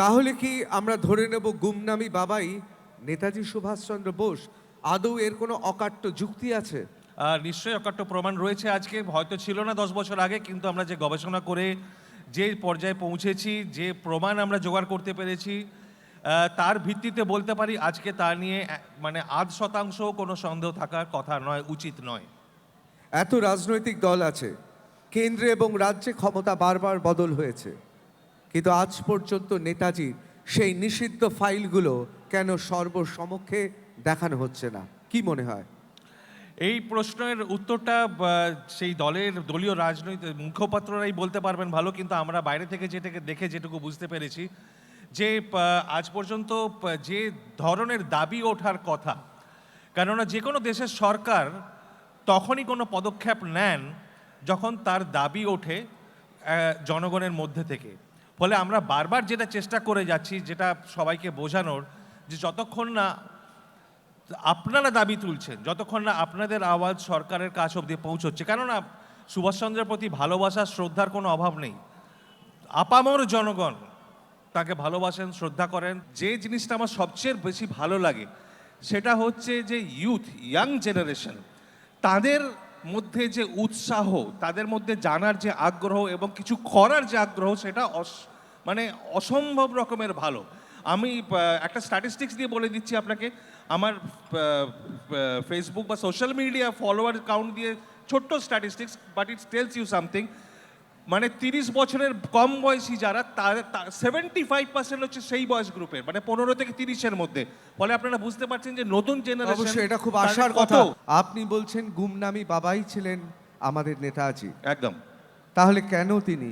তাহলে কি আমরা ধরে নেব গুমনামি বাবাই নেতাজি সুভাষচন্দ্র বোস? আদৌ এর কোনো অকাট্য যুক্তি আছে? নিশ্চয়ই অকাট্য প্রমাণ রয়েছে আজকে। হয়তো ছিল না দশ বছর আগে কিন্তু আমরা যে গবেষণা করে যে পর্যায়ে পৌঁছেছি যে প্রমাণ আমরা জোগাড় করতে পেরেছি তার ভিত্তিতে বলতে পারি আজকে তা নিয়ে মানে আধ শতাংশ কোনো সন্দেহ থাকার কথা নয় উচিত নয়। এত রাজনৈতিক দল আছে। কেন্দ্রে এবং রাজ্যে ক্ষমতা বারবার বদল হয়েছে। কিন্তু আজ পর্যন্ত নেতাজির সেই নিষিদ্ধ ফাইলগুলো কেন সর্বসমক্ষে দেখানো হচ্ছে না? কি মনে হয়? এই প্রশ্নের উত্তরটা সেই দলের দলীয় রাজনৈতিক মুখপাত্ররাই বলতে পারবেন ভালো, কিন্তু আমরা বাইরে থেকে যেটাকে দেখে যেটুকু বুঝতে পেরেছি, যে আজ পর্যন্ত যে ধরনের দাবি ওঠার কথা, কেননা যে কোনো দেশের সরকার তখনই কোনো পদক্ষেপ নেন যখন তার দাবি ওঠে জনগণের মধ্যে থেকে। ফলে আমরা বারবার যেটা চেষ্টা করে যাচ্ছি, যেটা সবাইকে বোঝানোর, যে যতক্ষণ না আপনারা দাবি তুলছেন, যতক্ষণ না আপনাদের আওয়াজ সরকারের কাছ অবধি পৌঁছচ্ছে, কেননা সুভাষচন্দ্রের প্রতি ভালোবাসা, শ্রদ্ধার কোনো অভাব নেই। আপামর জনগণ তাকে ভালোবাসেন, শ্রদ্ধা করেন। যে জিনিসটা আমার সবচেয়ে বেশি ভালো লাগে, সেটা হচ্ছে যে ইউথ ইয়াং জেনারেশন তাদের মধ্যে যে উৎসাহ, তাদের মধ্যে জানার যে আগ্রহ এবং কিছু করার যে আগ্রহ, সেটা মানে অসম্ভব রকমের ভালো। আমি একটা স্ট্যাটিস্টিক্স দিয়ে বলে দিচ্ছি আপনাকে। আমার ফেসবুক বা সোশ্যাল মিডিয়া ফলোয়ার কাউন্ট দিয়ে ছোট্ট statistics but it's tells you something মানে তিরিশ বছরের কম বয়সী যারা তার সেভেন্টি ফাইভ পার্সেন্ট হচ্ছে সেই বয়স গ্রুপের মানে পনেরো থেকে তিরিশের মধ্যে। ফলে আপনারা বুঝতে পারছেন যে নতুন জেনারেশন অবশ্যই এটা খুব আশার কথা। আপনি বলছেন গুমনামি বাবাই ছিলেন আমাদের নেতাজি। একদম। তাহলে কেন তিনি?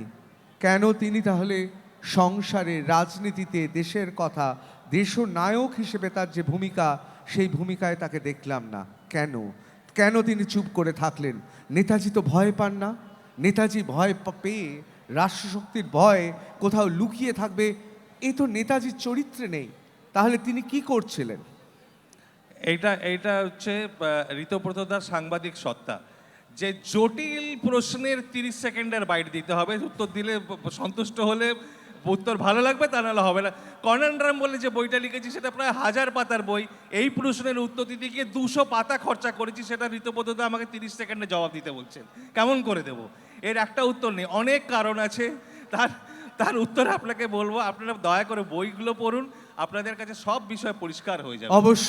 কেন তিনি তাহলে সংসারে, রাজনীতিতে, দেশের কথা দেশ নায়ক হিসেবে তার যে ভূমিকা, সেই ভূমিকায় তাকে দেখলাম না। কেন? কেন তিনি চুপ করে থাকলেন? নেতাজি তো ভয় পান না। নেতাজি ভয় পেয়ে, রাষ্ট্রশক্তির ভয় কোথাও লুকিয়ে থাকবে, এ তো নেতাজির চরিত্রে নেই। তাহলে তিনি কি করছিলেন? এইটা এইটা হচ্ছে ঋতব্রতদার সাংবাদিক সত্তা। যে জটিল প্রশ্নের তিরিশ সেকেন্ডের বাইট দিতে হবে, উত্তর দিলে সন্তুষ্ট হলে উত্তর ভালো লাগবে, তা নাহলে হবে না। কনান্ড্রাম বলে যে, বইটা লিখেছি, সেটা প্রায় হাজার পাতার বই। এই প্রশ্নের উত্তর দিতে গিয়ে দুশো পাতা খরচা করেছি, সেটা ঋতব্রতদা আমাকে তিরিশ সেকেন্ডে জবাব দিতে বলছেন। কেমন করে দেবো? এর একটা উত্তর নেই, অনেক কারণ আছে। তার তার উত্তর আপনাকে বলব, আপনারা দয়া করে বইগুলো পড়ুন, আপনাদের কাছে সব বিষয় পরিষ্কার হয়ে যাবে। অবশ্যই।